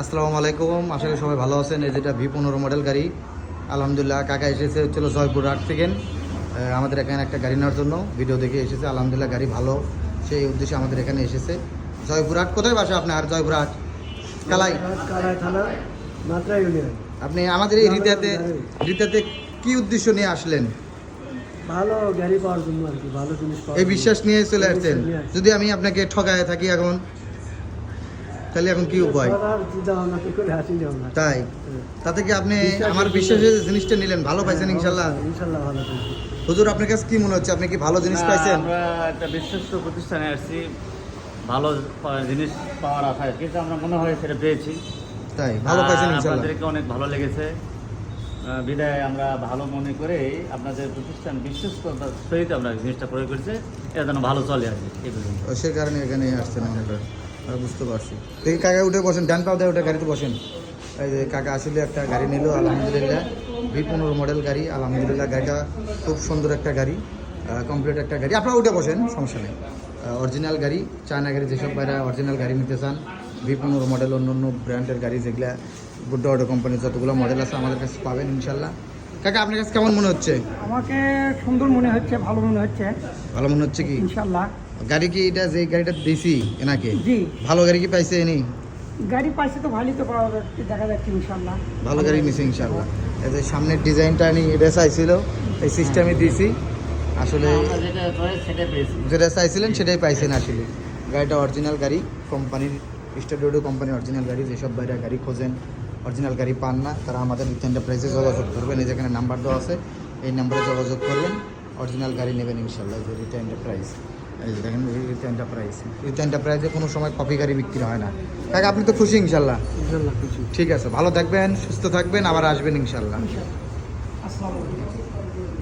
আসসালামু আলাইকুম। আশা করি সবাই ভালো আছেন। এই যেটা ভি পনেরো মডেল গাড়ি। আলহামদুলিল্লাহ কাকা এসেছে হচ্ছিল জয়পুর হাট থেকে। আমাদের এখানে একটা গাড়ি নেওয়ার জন্য ভিডিও দেখে এসেছে। আলহামদুলিল্লাহ গাড়ি ভালো। সেই উদ্দেশ্যে আমাদের এখানে এসেছে। জয়পুর হাট কোথায় বাসা আপনার? জয়পুর হাট কালাই? আপনি আমাদের এই রিতাতে রিতাতে কি উদ্দেশ্য নিয়ে আসলেন? ভালো গাড়ি পাওয়ার জন্য আর কি ভালো জিনিস এই বিশ্বাস নিয়ে চলে আসছেন। যদি আমি আপনাকে ঠকায় থাকি এখন তাহলে এখন কি উপায়? তাই। তাতে কি আপনি আমার বিশ্বাসের জিনিসটা নিলেন ভালো পাইছেন ইনশাল্লাহ? ইনশাল্লাহ ভালো হুজুর আপনার কাছে কি মনে হচ্ছে? আপনি কি ভালো জিনিস পাইছেন? আমরা একটা বিশ্বস্ত প্রতিষ্ঠানে আসছি ভালো জিনিস পাওয়ার আশায় কিন্তু আমরা মনে হয় সেটা পেয়েছি। তাই ভালো পাইছেন আর ইনশাল্লাহ। আপনাদেরকে অনেক ভালো লেগেছে। বিদায় আমরা ভালো মনে করে আপনাদের প্রতিষ্ঠান বিশ্বস্ততার সহিত আমরা জিনিসটা প্রয়োগ করছে এটা যেন ভালো চলে পর্যন্ত। সে কারণে এখানে আসছেন অনেকটা আমি বুঝতে পারছি। দেখি কাকা উঠে বসেন ডান পাও দেয় ওটা গাড়িতে বসেন। এই যে কাকা আসলে একটা গাড়ি নিল আলহামদুলিল্লাহ। ভি পনেরো মডেল গাড়ি আলহামদুলিল্লাহ গাড়িটা খুব সুন্দর একটা গাড়ি কমপ্লিট একটা গাড়ি। আপনারা উঠে বসেন সমস্যা নেই। অরিজিনাল গাড়ি চায়না গাড়ি যেসব বাইরে অরিজিনাল গাড়ি নিতে চান ভি পনেরো মডেল অন্য অন্য ব্র্যান্ডের গাড়ি যেগুলা গুড অটো কোম্পানির যতগুলো মডেল আছে আমাদের কাছে পাবেন ইনশাল্লাহ। কাকা আপনার কাছে কেমন মনে হচ্ছে? আমাকে সুন্দর মনে হচ্ছে ভালো মনে হচ্ছে। ভালো মনে হচ্ছে কি? ইনশাল্লাহ। গাড়ি কি এটা যে গাড়িটা দিছি এনাকে? জি। ভালো গাড়ি কি পাইছে এনি? গাড়ি পাইছে তো ভালোই তো পাওয়া যাচ্ছে দেখা যাচ্ছে ইনশাল্লাহ ভালো গাড়ি নিছে ইনশাল্লাহ এই যে সামনের ডিজাইনটা আমি এটা চাইছিল এই সিস্টেমে দিয়েছি আসলে যেটা চাইছিলেন সেটাই পাইছেন আসলে। গাড়িটা অরিজিনাল গাড়ি কোম্পানির স্টাডিও কোম্পানির অরিজিনাল গাড়ি যেসব বাইরে গাড়ি খোঁজেন অরিজিনাল গাড়ি পান না তারা আমাদের রিট এন্টারপ্রাইজে যোগাযোগ করবেন। এই যেখানে নাম্বার দেওয়া আছে এই নাম্বারে যোগাযোগ করবেন। অরিজিনাল গাড়ি নেবেন ইনশাল্লাহ যে রিট এন্টারপ্রাইজ এই যে দেখেন রিট এন্টারপ্রাইজ রিট এন্টারপ্রাইজে কোনো সময় কপি গাড়ি বিক্রি হয় না। কাকা আপনি তো খুশি ইনশাল্লাহ ঠিক আছে ভালো থাকবেন সুস্থ থাকবেন আবার আসবেন ইনশাল্লাহ আসসালামু আলাইকুম।